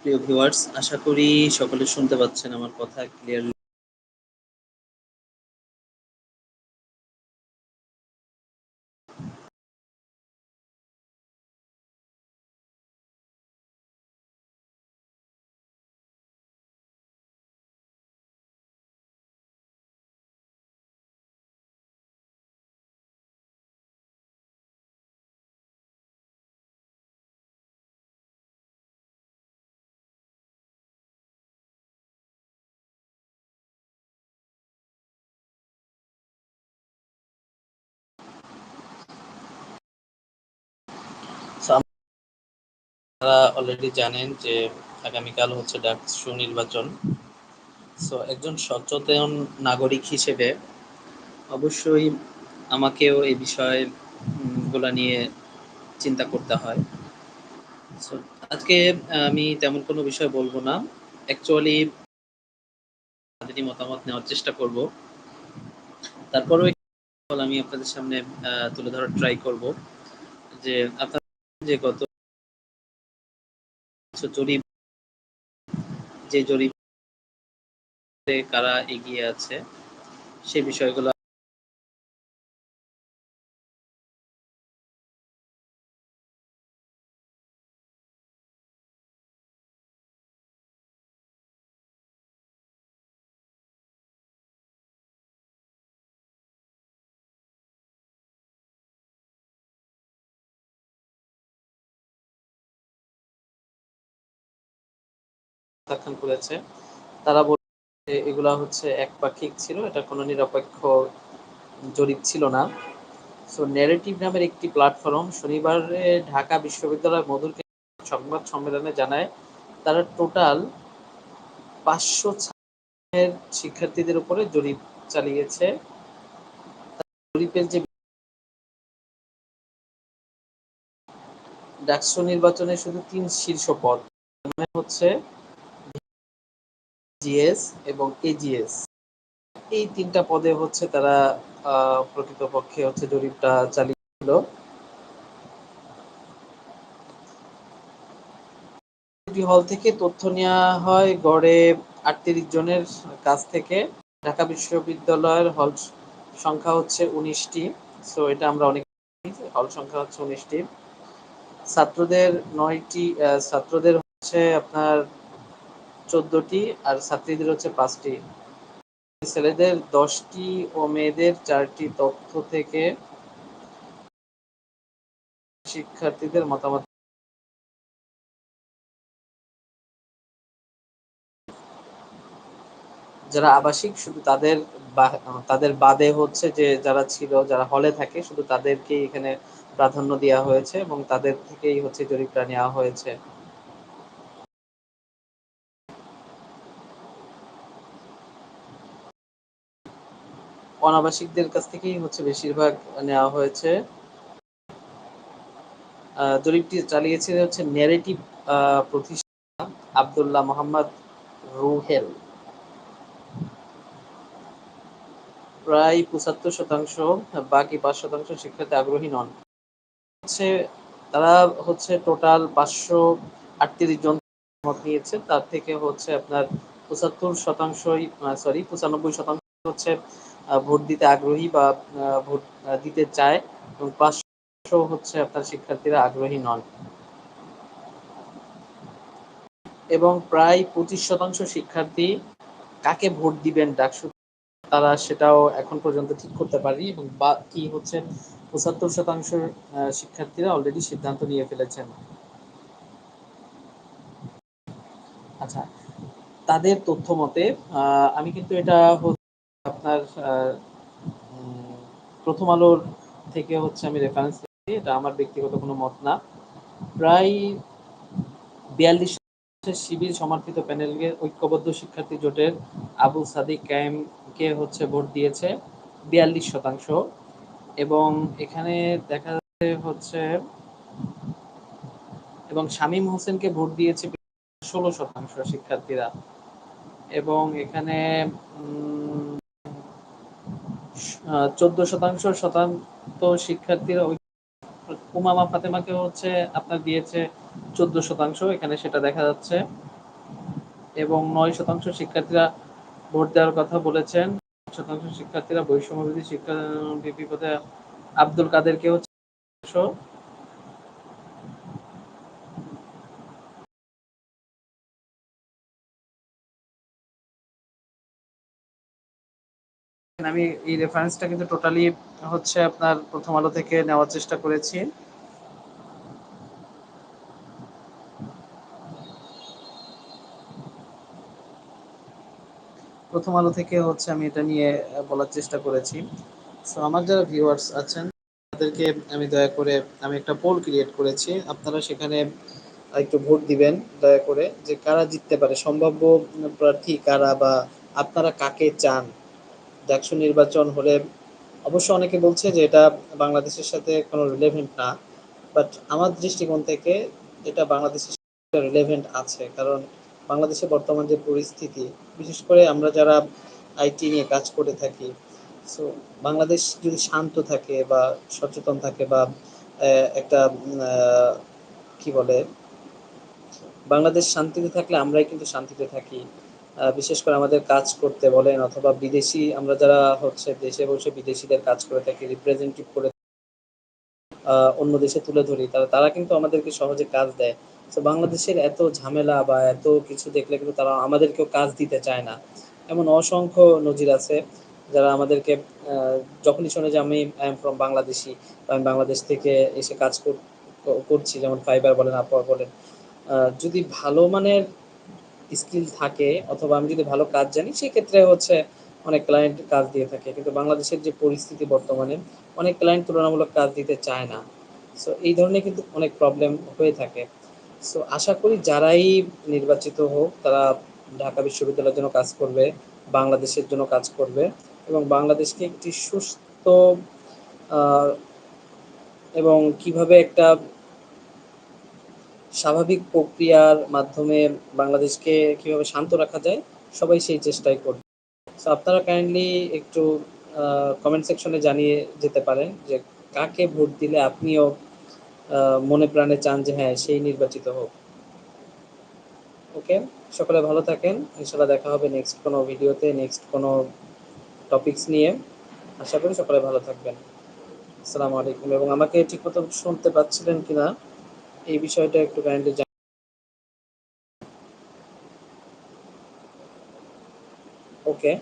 প্রিয় ভিউয়ার্স আশা করি সকলে শুনতে পাচ্ছেন আমার কথা ক্লিয়ারলি আপনারা অলরেডি জানেন যে আগামীকাল হচ্ছে ডাকসু নির্বাচন সো একজন সচেতন নাগরিক হিসেবে অবশ্যই আমাকেও এই বিষয়গুলা নিয়ে চিন্তা করতে হয়। সো আজকে আমি তেমন কোনো বিষয় বলব না। অ্যাকচুয়ালি তাদেরই মতামত নেওয়ার চেষ্টা করব। তারপরেও আমি আপনাদের সামনে তুলে ধরার ট্রাই করব। যে আপনার যে গত জরিপ যে জরিপ কারা এগিয়ে আছে সে বিষয়গুলো প্রত্যাখ্যান করেছে। তারা বলছে এগুলা হচ্ছে একপাক্ষিক ছিল এটা কোনো নিরপেক্ষ জরিপ ছিল না। সো ন্যারেটিভ নামের একটি প্ল্যাটফর্ম শনিবারে ঢাকা বিশ্ববিদ্যালয় মধুর সংবাদ সম্মেলনে জানায়, তারা টোটাল পাঁচশো ছাত্রের শিক্ষার্থীদের উপরে জরিপ চালিয়েছে। জরিপের যে ডাকসু নির্বাচনে শুধু তিন শীর্ষ পদ মানে হচ্ছে জিএস এবং এজিএস এই তিনটা পদে হচ্ছে তারা প্রকৃতপক্ষে হচ্ছে জরিপটা চালিয়েছিল। হল থেকে তথ্য নেওয়া হয় গড়ে আটত্রিশ জনের কাছ থেকে। ঢাকা বিশ্ববিদ্যালয়ের হল সংখ্যা হচ্ছে উনিশটি, সো এটা আমরা অনেক হল সংখ্যা হচ্ছে উনিশটি। ছাত্রদের নয়টি ছাত্রদের হচ্ছে আপনার চোদ্দটি আর ছাত্রীদের হচ্ছে পাঁচটি। ছেলেদের দশটি ও মেয়েদের চারটি তথ্য থেকে শিক্ষার্থীদের মতামত। যারা আবাসিক, শুধু তাদের তাদের বাদে হচ্ছে যে যারা ছিল, যারা হলে থাকে, শুধু তাদেরকেই এখানে প্রাধান্য দেওয়া হয়েছে এবং তাদের থেকেই হচ্ছে জরিপটা নেওয়া হয়েছে। অনাবাসিকদের কাছ থেকেই হচ্ছে বেশিরভাগ নেওয়া হয়েছে। জরিপটি চালিয়েছে হচ্ছে ন্যারেটিভ প্রতিষ্ঠান আবদুল্লাহ মোহাম্মদ রুহেল। প্রায় পঁচাত্তর শতাংশ, বাকি পাঁচ শতাংশ শিক্ষার্থী আগ্রহী নন। হচ্ছে তারা হচ্ছে টোটাল পাঁচশো আটত্রিশ জন মত নিয়েছে। তার থেকে হচ্ছে আপনার পঁচাত্তর শতাংশই সরি পঁচানব্বই শতাংশ হচ্ছে ভোট দিতে আগ্রহী বা ভোট দিতে চায় এবং পাঁচশো হচ্ছে আপনার শিক্ষার্থীরা আগ্রহী নন। এবং প্রায় পঁচিশ শতাংশ শিক্ষার্থী কাকে ভোট দিবেন ডাকসু, তারা সেটাও এখন পর্যন্ত ঠিক করতে পারেনি এবং বা কি হচ্ছে পঁচাত্তর শতাংশ শিক্ষার্থীরা অলরেডি সিদ্ধান্ত নিয়ে ফেলেছেন। আচ্ছা তাদের তথ্য মতে আমি কিন্তু এটা আপনার প্রথম আলোর থেকে হচ্ছে আমি রেফারেন্স দিচ্ছি এটা আমার ব্যক্তিগত কোনো মত না। প্রায় বিয়াল্লিশ শিবির সমর্থিত প্যানেলকে ঐক্যবদ্ধ শিক্ষার্থী জোটের আবু সাদিক ক্যামকে হচ্ছে ভোট দিয়েছে বিয়াল্লিশ শতাংশ। এবং এখানে দেখা যাচ্ছে হচ্ছে, এবং শামীম হোসেনকে ভোট দিয়েছে ষোলো শতাংশ শিক্ষার্থীরা। এবং এখানে চোদ্দ শতাংশ শতাংশ শিক্ষার্থীরা উমামা ফাতেমাকে হচ্ছে আপনার দিয়েছে চোদ্দ শতাংশ, এখানে সেটা দেখা যাচ্ছে। এবং নয় শতাংশ শিক্ষার্থীরা ভোট দেওয়ার কথা বলেছেন। শতাংশ শিক্ষার্থীরা বৈষম্যবিধি শিক্ষা বিপি পদে আব্দুল কাদেরকে হচ্ছে আমি এই রেফারেন্সটা কিন্তু টোটালি হচ্ছে আপনার প্রথম আলো থেকে নেওয়ার চেষ্টা করেছি। প্রথম আলো থেকে হচ্ছে আমি এটা নিয়ে বলার চেষ্টা করেছি। সো আমার যারা ভিউয়ার্স আছেন, তাদেরকে আমি দয়া করে, আমি একটা পোল ক্রিয়েট করেছি। আপনারা সেখানে একটু ভোট দিবেন, দয়া করে, যে কারা জিততে পারে, সম্ভাব্য প্রার্থী কারা বা আপনারা কাকে চান? ডাকসু নির্বাচন হলে অবশ্য অনেকে বলছে যে এটা বাংলাদেশের সাথে কোনো রিলেভেন্ট না বাট আমার দৃষ্টিকোণ থেকে এটা বাংলাদেশের সাথে রিলেভেন্ট আছে, কারণ বাংলাদেশে বর্তমান যে পরিস্থিতি, বিশেষ করে আমরা যারা আইটি নিয়ে কাজ করে থাকি সো বাংলাদেশ যদি শান্ত থাকে বা সচেতন থাকে বা একটা কি বলে, বাংলাদেশ শান্তিতে থাকলে আমরাই কিন্তু শান্তিতে থাকি। বিশেষ করে আমাদের কাজ করতে বলেন অথবা বিদেশি, আমরা যারা হচ্ছে দেশে বসে বিদেশিদের কাজ করে থাকি রিপ্রেজেন্টেটিভ করে অন্য দেশে তুলে ধরি তারা তারা কিন্তু আমাদেরকে সহজে কাজ দেয়। তো বাংলাদেশের এত ঝামেলা বা এত কিছু দেখলে কিন্তু তারা আমাদেরকেও কাজ দিতে চায় না। এমন অসংখ্য নজির আছে যারা আমাদেরকে যখনই শোনে যে আমি আই এম ফ্রম বাংলাদেশি আমি বাংলাদেশ থেকে এসে কাজ করছি, যেমন ফাইবার বলেন, আপওয়ার বলেন যদি ভালো মানের স্কিল থাকে অথবা আমি যদি ভালো কাজ জানি, সেক্ষেত্রে হচ্ছে অনেক ক্লায়েন্ট কাজ দিয়ে থাকে। কিন্তু বাংলাদেশের যে পরিস্থিতি বর্তমানে, অনেক ক্লায়েন্ট তুলনামূলক কাজ দিতে চায় না। সো এই ধরনের কিন্তু অনেক প্রবলেম হয়ে থাকে। সো আশা করি যারাই নির্বাচিত হোক, তারা ঢাকা বিশ্ববিদ্যালয়ের জন্য কাজ করবে, বাংলাদেশের জন্য কাজ করবে এবং বাংলাদেশকে একটি সুস্থ এবং কীভাবে একটা স্বাভাবিক প্রক্রিয়ার মাধ্যমে বাংলাদেশকে কীভাবে শান্ত রাখা যায়, সবাই সেই চেষ্টাই করবে। সো আপনারা কাইন্ডলি একটু কমেন্ট সেকশনে জানিয়ে যেতে পারেন যে কাকে ভোট দিলে আপনিও মনে প্রাণে চান যে হ্যাঁ সেই নির্বাচিত হোক। ওকে সকলে ভালো থাকেন। ইনশাল্লাহ দেখা হবে নেক্সট কোনো ভিডিওতে নেক্সট কোনো টপিকস নিয়ে। আশা করি সকলে ভালো থাকবেন। আসসালামু আলাইকুম। এবং আমাকে ঠিকমতো শুনতে পাচ্ছিলেন কিনা? এই বিষয়টা একটু কাইন্ডলি ওকে